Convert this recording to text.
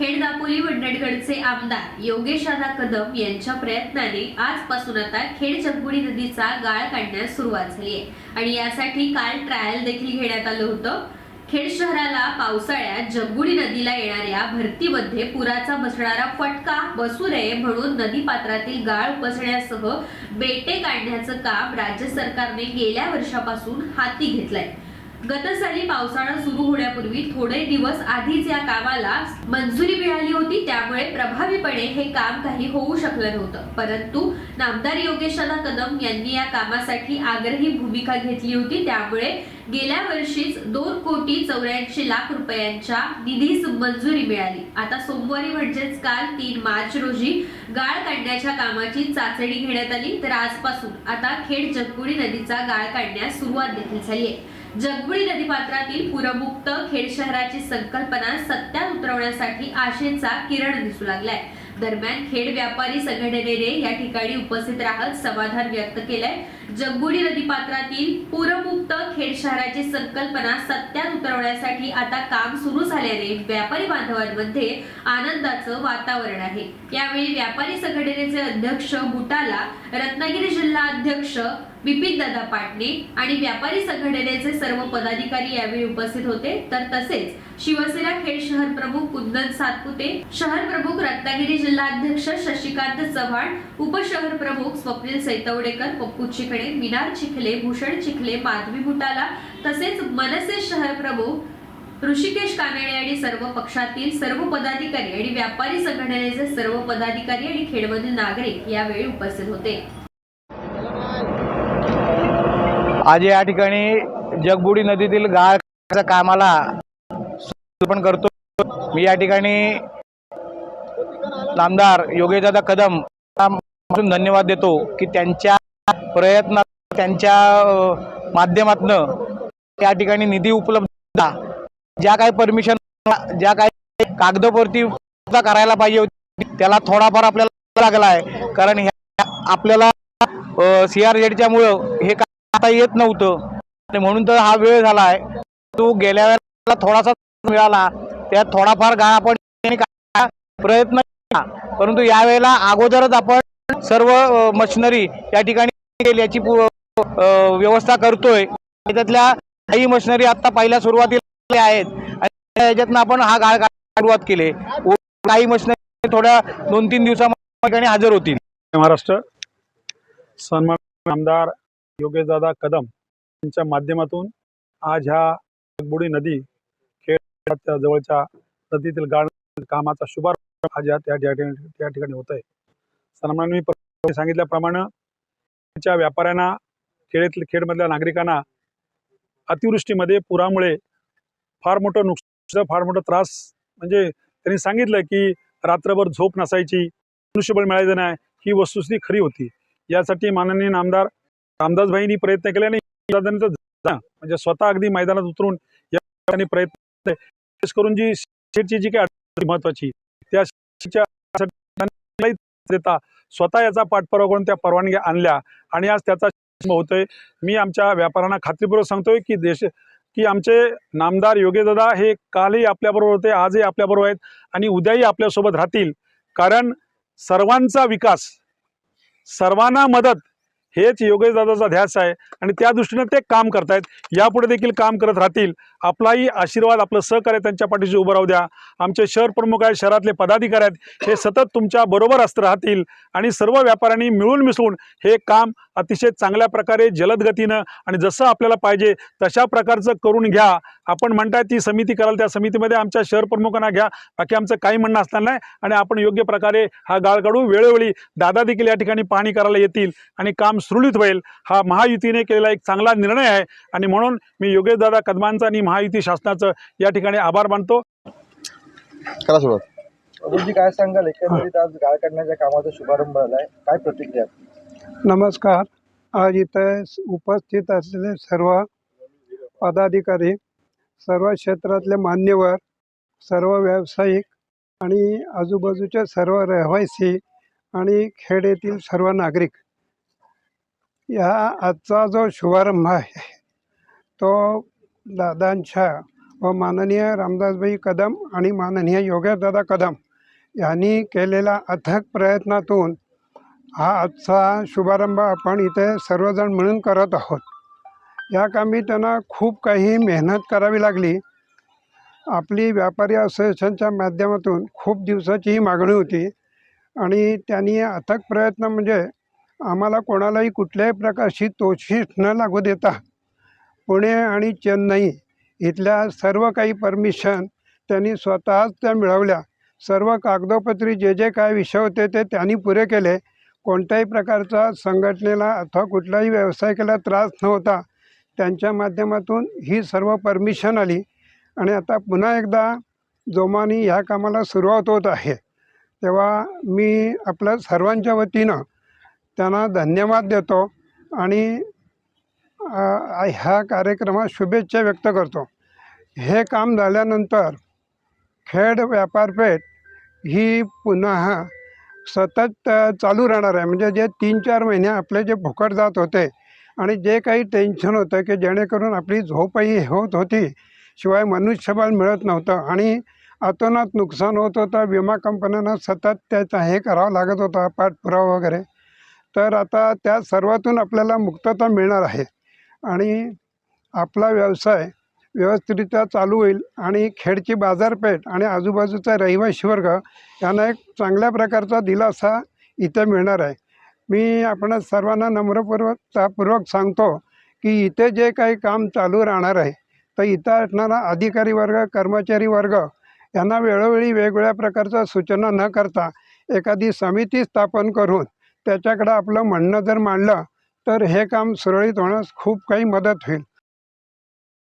Head Dapoli मंडणगडचे आमदार योगेश आदा कदम यांच्या प्रयत्नाने आजपासून आता खेड जगबुडी नदीचा गाळ काढण्यास सुरुवात झाली आहे. आणि यासाठी काल ट्रायल देखील घेण्यात आलं होतं. खेड शहराला पावसाळ्यात जगबुडी नदीला येणाऱ्या भरतीमध्ये पुराचा बसणारा फटका बसू नये म्हणून नदी पात्रातील गाळ उपसण्यासह बेटे काढण्याचं काम राज्य सरकारने गेल्या वर्षापासून हाती घेतलंय. गत साली पावसाळा सुरू होण्यापूर्वी थोडे दिवस आधीच या कामाला मंजुरी मिळाली होती त्यामुळे प्रभावीपणे हे काम काही होऊ शकलं नव्हतं. परंतु नामदार योगेशदा कदम यांनी या कामासाठी आग्रही भूमिका घेतली होती त्यामुळे गेल्या वर्षीच दोन कोटी चौऱ्याऐंशी लाख रुपयांच्या निधीस मंजुरी मिळाली. आता सोमवारी म्हणजेच काल तीन मार्च रोजी गाळ काढण्याच्या कामाची चाचणी घेण्यात आली. तर आजपासून आता खेड जगबुडी नदीचा गाळ काढण्यास सुरुवात देखील झाली आहे. जगबुडी नदीपात्रातील पुरमुक्त खेड शहराची संकल्पना सत्यात उतरवण्यासाठी आशेचा किरण दिसू लागलाय. दरम्यान खेड व्यापारी संघटनेने या ठिकाणी उपस्थित राहत समाधान व्यक्त केलंय. जगबुडी नदीपात्रातील पूरमुक्त खेड शहराची संकल्पना सत्यात उतरवण्यासाठी आता काम सुरू झाल्याने व्यापारी बांधवांमध्ये आनंदाचं वातावरण आहे. यावेळी व्यापारी संघटनेचे अध्यक्ष बुटाला रत्नागिरी जिल्हा अध्यक्ष बिपिन दादा पाटणे आणि व्यापारी संघटनेचे सर्व पदाधिकारी यावेळी उपस्थित होते. तर तसेच शिवसेना खेड शहर प्रमुख कुंदन सातपुते शहर प्रमुख रत्नागिरी जिल्हा अध्यक्ष शशिकांत चव्हाण उपशहर प्रमुख स्वप्नील सैतवडेकर पप्पू चिखणे मिनार चिखले भूषण चिखले माधवी बुटाला तसेच मनसे शहर प्रमुख ऋषिकेश कानडे आणि सर्व पक्षातील सर्व पदाधिकारी आणि व्यापारी संघटनेचे सर्व पदाधिकारी आणि खेडमधील नागरिक यावेळी उपस्थित होते. आज या ठिकाणी जगबुडी नदीतील गाळच्या कामाला पण करतो. मी या ठिकाणी नामदार योगेशदादा कदम धन्यवाद देतो की त्यांच्या प्रयत्न त्यांच्या माध्यमातनं त्या ठिकाणी निधी उपलब्ध ज्या काही परमिशन ज्या काही कागदोपत्री करायला पाहिजे होती त्याला थोडाफार आपल्याला लागला आहे कारण ह्या आपल्याला सी आर झेडच्या मुळं हे आता येत नव्हतं. आणि म्हणून तर हा वेळ झाला आहे तो गेल्या वेळेला थोडासा मिळाला. त्यात थोडाफार गाळ आपण प्रयत्न केला. परंतु यावेळेला अगोदरच आपण सर्व मशिनरी या ठिकाणी केली याची व्यवस्था करतोय. त्यातल्या काही मशिनरी आता पहिल्या सुरुवातीला आहेत. आणि याच्यातनं आपण हा गाळ सुरुवात केली. काही मशिनरी थोड्या दोन तीन दिवसामध्ये हजर होतील. महाराष्ट्र सन्मान आमदार योगेशदादा कदम यांच्या माध्यमातून आज ह्या बुडी नदी खेळ जवळच्या नदीतील गाळ कामाचा शुभारंभ आज या त्या ठिकाणी त्या ठिकाणी होत आहे सन्माननीय सांगितल्याप्रमाणे त्या व्यापाऱ्यांना खेडेतील खेडमधल्या नागरिकांना अतिवृष्टीमध्ये पुरामुळे फार मोठं नुकसान फार मोठा त्रास म्हणजे त्यांनी सांगितलं की रात्रभर झोप नसायची मनुष्यबळ मिळायचं नाही ही वस्तुस्थिती खरी होती. यासाठी माननीय रामदास रामदासभाईंनी प्रयत्न केल्याने आणि म्हणजे स्वतः अगदी मैदानात उतरून या ठिकाणी प्रयत्न विशेष करून जी शेतची जी काही महत्वाची त्या देता. स्वतः याचा पाठपुरावा करून त्या परवानग्या आणल्या आणि आज त्याचा होतोय. मी आमच्या व्यापाऱ्यांना खात्रीपूर्वक सांगतोय की देश की आमचे नामदार योगेदादा हे कालही आपल्याबरोबर होते आजही आपल्याबरोबर आहेत आणि उद्याही आपल्यासोबत राहतील. कारण सर्वांचा विकास सर्वांना मदत हेच योगेशदादाचा ध्यास आहे. आणि त्या दृष्टीनं ते काम करतायत. यापुढे देखील काम करत राहतील. आपलाही आशीर्वाद आपलं सहकार्य त्यांच्या पाठीशी उभं राहू द्या. आमचे शहर प्रमुख आहेत शहरातले पदाधिकारी आहेत. हे सतत तुमच्या बरोबर असत राहतील. आणि सर्व व्यापाऱ्यांनी मिळून मिसळून हे काम अतिशय चांगल्या प्रकारे जलद गतीनं आणि जसं आपल्याला पाहिजे तशा प्रकारचं करून घ्या. आपण म्हणताय ती समिती कराल त्या समितीमध्ये आमच्या शहर प्रमुखांना घ्या. बाकी आमचं काही म्हणणं असणार नाही. आणि आपण योग्य प्रकारे हा गाळ काढू वेळोवेळी दादा देखील या ठिकाणी पाहणी करायला येतील. आणि काम सुरळीत होईल. हा महायुतीने केलेला एक चांगला निर्णय आहे आणि म्हणून मी योगेश दादा कदमांचा आणि महायुती शासनाचं या ठिकाणी आभार मानतो. करा सुरुवात. अरुणजी काय सांगाल? एकंदरीत आज गाळ काढण्याच्या कामाचा शुभारंभ झालाय. काय प्रतिक्रिया? नमस्कार. आज इथं उपस्थित असलेले सर्व पदाधिकारी सर्व क्षेत्रातले मान्यवर सर्व व्यावसायिक आणि आजूबाजूचे सर्व रहिवासी आणि खेड येथील सर्व नागरिक या आजचा जो शुभारंभ आहे तो दादांच्या व माननीय रामदासभाई कदम आणि माननीय योगेशदादा कदम यांनी केलेल्या अथक प्रयत्नातून हा आजचा शुभारंभ आपण इथे सर्वजण मिळून करत आहोत. या कामी त्यांना खूप काही मेहनत करावी लागली. आपली व्यापारी असोसिएशनच्या माध्यमातून खूप दिवसाची ही मागणी होती आणि त्यांनी अथक प्रयत्न म्हणजे आम्हाला कोणालाही कुठल्याही प्रकारची तोशीस न लागू देता पुणे आणि चेन्नई इथल्या सर्व काही परमिशन त्यांनी स्वतःच त्या मिळवल्या. सर्व कागदोपत्री जे जे काय विषय होते ते त्यांनी पुरे केले. कोणत्याही प्रकारचा संघटनेला अथवा कुठल्याही व्यावसायिकाला त्रास नव्हता. त्यांच्या माध्यमातून ही सर्व परमिशन आली आणि आता पुन्हा एकदा जोमानी ह्या कामाला सुरुवात होत आहे. तेव्हा मी आपल्या सर्वांच्या वतीनं त्यांना धन्यवाद देतो आणि ह्या कार्यक्रमात शुभेच्छा व्यक्त करतो. हे काम झाल्यानंतर खेड व्यापारपेठ ही पुन्हा सतत चालू राहणार आहे. म्हणजे जे तीन चार महिने आपले जे फुकट जात होते आणि जे काही टेन्शन होतं की जेणेकरून आपली झोपही होत होती शिवाय मनुष्यबळ मिळत नव्हतं आणि अतोनात नुकसान होत होतं विमा कंपन्यांना सतत त्याचा हे करावं लागत होता पाठपुरावा वगैरे. तर आता त्या सर्वातून आपल्याला मुक्तता मिळणार आहे. आणि आपला व्यवसाय व्यवस्थितरित्या चालू होईल आणि खेडची बाजारपेठ आणि आजूबाजूचा रहिवासी वर्ग यांना एक चांगल्या प्रकारचा दिलासा इथे मिळणार आहे. मी आपण सर्वांना नम्रपूर्वकतापूर्वक सांगतो की इथे जे काही काम चालू राहणार आहे तर इथं असणारा अधिकारी वर्ग कर्मचारी वर्ग यांना वेळोवेळी वेगवेगळ्या प्रकारच्या सूचना न करता एखादी समिती स्थापन करून त्याच्याकडं आपलं म्हणणं जर मांडलं तर हे काम सुरळीत होण्यास खूप काही मदत होईल.